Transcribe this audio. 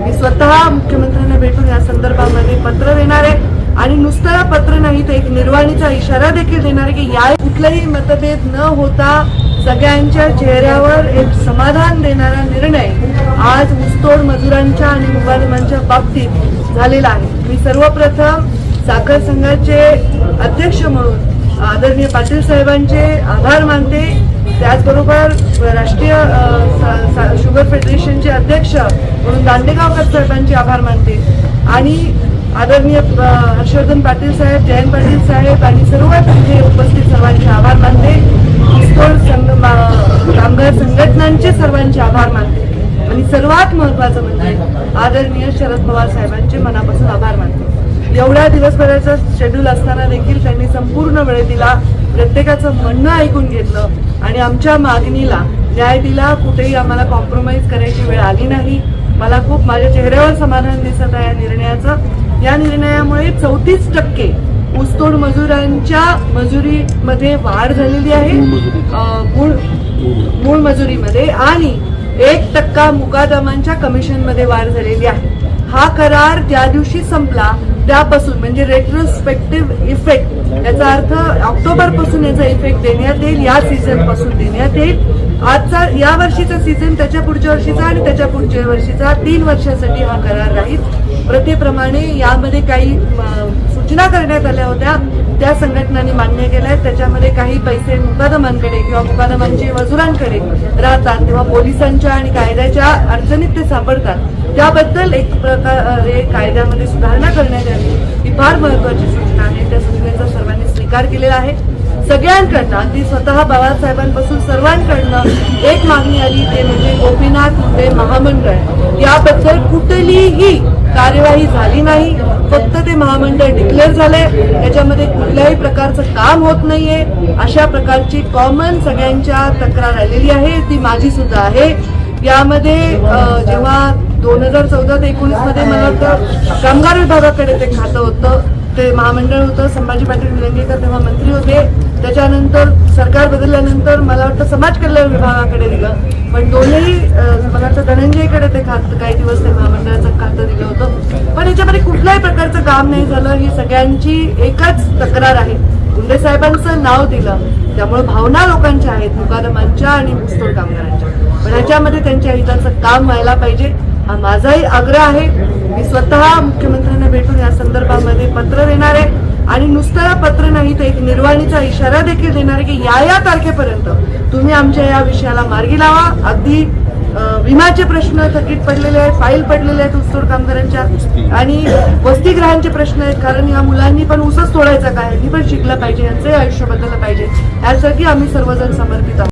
मी स्वतः मुख्यमंत्र्यांना भेटून या संदर्भामध्ये पत्र देणार आहे. आणि नुसतं पत्र नाही तर एक निर्वाणीचा इशारा देखील देणार आहे की या कुठलाही मतभेद न होता सगळ्यांच्या चेहऱ्यावर एक समाधान देणारा निर्णय आज ऊसतोड मजुरांच्या आणि मुकादमांच्या बाबतीत झालेला आहे. मी सर्वप्रथम साखर संघाचे अध्यक्ष म्हणून आदरणीय पाटील साहेबांचे आभार मानते. त्याचबरोबर राष्ट्रीय शुगर फेडरेशनचे अध्यक्ष म्हणून दांडेगावकर साहेबांचे आभार मानते. आणि आदरणीय हर्षवर्धन पाटील साहेब जयंत पाटील साहेब आणि सर्व तिथे उपस्थित सर्वांचे आभार मानते. ऊसतोड संघ मा- कामगार संघटनांचे सर्वांचे आभार मानते. आणि सर्वात महत्वाचं म्हणजे आदरणीय शरद पवार साहेबांचे मनापासून आभार मानते. एवढ्या दिवसभराचा शेड्यूल असताना देखील त्यांनी संपूर्ण वेळ दिला प्रत्येकाचं म्हणणं ऐकून घेतलं आणि आमच्या मागणीला न्याय दिला कुठेही आम्हाला कॉम्प्रोमाइज करायची वेळ आली नाही. मला खूप माझ्या चेहऱ्यावर समाधान दिसत आहे या निर्णयाचं. या निर्णयामुळे चौतीस टक्के ऊसतोड मजुरांच्या मजुरीमध्ये वाढ झालेली आहे. मूळ मूळ मजुरीमध्ये आणि एक टक्का मुकादमांच्या कमिशनमध्ये वाढ झालेली आहे. हा करार ज्या दिवशी संपला त्यापासून म्हणजे रेट्रोस्पेक्टिव्ह इफेक्ट याचा अर्थ ऑक्टोबरपासून याचा इफेक्ट देण्यात येईल या सीझनपासून देण्यात येईल. आजचा या वर्षीचा सीझन त्याच्या पुढच्या वर्षीचा आणि त्याच्या पुढच्या वर्षीचा तीन वर्षासाठी हा करार राहील. प्रथेप्रमाणे यामध्ये काही सूचना करण्यात आल्या होत्या. त्या संघटनांनी मान्य केलंय. आहेत त्याच्यामध्ये काही पैसे मुकादमांकडे किंवा मुकादमांचे मजुरांकडे राहतात तेव्हा पोलिसांच्या आणि कायद्याच्या अडचणीत ते सापडतात. त्याबद्दल एक प्रकारे कायद्यामध्ये सुधारणा करण्यात आली फार महत्वाची सूचना आहे त्या सूचनेचा सर्वांनी स्वीकार केलेला आहे. सगळ्यांकडनं अगदी स्वतः बाबासाहेबांपासून सर्वांकडनं एक मागणी आली ते म्हणजे गोपीनाथ मुंडे महामंडळ. याबद्दल कुठलीही कार्यवाही झाली नाही. फक्त ते महामंडळ डिक्लेअर झालंय. त्याच्यामध्ये कुठल्याही प्रकारचं काम होत नाहीये. अशा प्रकारची कॉमन सगळ्यांच्या तक्रार आलेली आहे. ती माझी सुद्धा आहे. यामध्ये जेव्हा दोन हजार चौदा ते एकोणीसमध्ये मला वाटतं कामगार विभागाकडे ते खातं होतं. ते महामंडळ होतं संभाजी पाटील निलंगेकर तेव्हा मंत्री होते. त्याच्यानंतर सरकार बदलल्यानंतर मला वाटतं समाज कल्याण विभागाकडे दिलं. पण दोन्ही मला वाटतं धनंजयकडे ते खातं काही दिवस ते महामंडळाचं खातं दिलं होतं. पण याच्यामध्ये कुठल्याही प्रकारचं काम नाही झालं. ही सगळ्यांची एकच तक्रार आहे. मुंडे साहेबांचं नाव दिलं. त्यामुळे भावना लोकांच्या आहेत मुकादमांच्या आणि ऊसतोड कामगारांच्या. पण ह्याच्यामध्ये त्यांच्या हिताचं काम व्हायला पाहिजे. हा माझाही आग्रह आहे. मी स्वतः मुख्यमंत्र्यांना भेटून या संदर्भामध्ये पत्र देणार आहे. आणि नुसतं पत्र नाही तर एक निर्वाणीचा इशारा देखील देणार आहे की या या तारखेपर्यंत तुम्ही आमच्या या विषयाला मार्गी लावा. अगदी विमाचे विम्याचे प्रश्न थकीत पडलेले आहेत फाईल पडलेले आहेत ऊसतोड कामगारांच्या. आणि वसतिग्रहांचे प्रश्न आहेत कारण या मुलांनी पण ऊसच तोडायचा काय? यांनी पण शिकलं पाहिजे यांचंही आयुष्य बदललं पाहिजे. यासाठी आम्ही सर्वजण समर्पित आहोत.